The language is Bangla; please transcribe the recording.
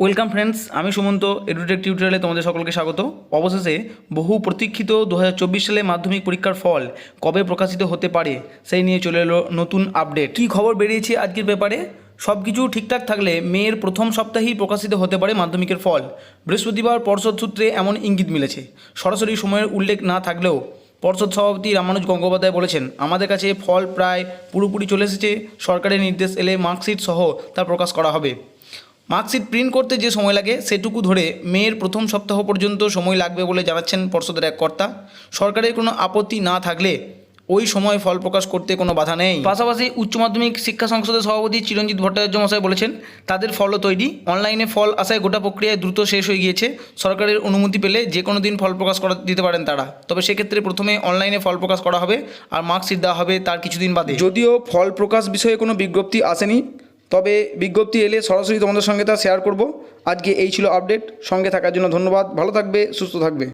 ওয়েলকাম ফ্রেন্ডস আমি সুমন্ত এডুটেক টিউটোরিয়ালে তোমাদের সকলকে স্বাগত। অবশেষে বহু প্রতীক্ষিত দু হাজার চব্বিশ সালে মাধ্যমিক পরীক্ষার ফল কবে প্রকাশিত হতে পারে, সেই নিয়ে চলে এলো নতুন আপডেট কী খবর বেরিয়েছে আজকের ব্যাপারে? সব কিছু ঠিকঠাক থাকলে মেয়ের প্রথম সপ্তাহেই প্রকাশিত হতে পারে মাধ্যমিকের ফল। বৃহস্পতিবার পর্ষদ সূত্রে এমন ইঙ্গিত মিলেছে। সরাসরি সময়ের উল্লেখ না থাকলেও পর্ষদ সভাপতি রামানুজ গঙ্গোপাধ্যায় বলেছেন, আমাদের কাছে ফল প্রায় পুরোপুরি চলে এসেছে। সরকারের নির্দেশ এলে মার্কশিট সহ তা প্রকাশ করা হবে। মার্কশিট প্রিন্ট করতে যে সময় লাগে, সেটুকু ধরে মেয়ের প্রথম সপ্তাহ পর্যন্ত সময় লাগবে বলে জানাচ্ছেন পর্ষদের এক কর্তা। সরকারের কোনো আপত্তি না থাকলে ওই সময় ফল প্রকাশ করতে কোনো বাধা নেই। পাশাপাশি উচ্চ মাধ্যমিক শিক্ষা সংসদের সভাপতি চিরঞ্জিত ভট্টাচার্য মশাই বলেছেন, তাদের ফলও তৈরি। অনলাইনে ফল আসায় গোটা প্রক্রিয়ায় দ্রুত শেষ হয়ে গিয়েছে। সরকারের অনুমতি পেলে যে কোনো দিন ফল প্রকাশ করা দিতে পারেন তারা। তবে সেক্ষেত্রে প্রথমে অনলাইনে ফল প্রকাশ করা হবে আর মার্কশিট দেওয়া হবে তার কিছুদিন বাদে। যদিও ফল প্রকাশ বিষয়ে কোনো বিজ্ঞপ্তি আসেনি তবে বিজ্ঞপ্তি এলে সরাসরি তোমাদের সঙ্গে তা শেয়ার করব। আজকে এই ছিল আপডেট সঙ্গে থাকার জন্য ধন্যবাদ। ভালো থাকবে, সুস্থ থাকবে।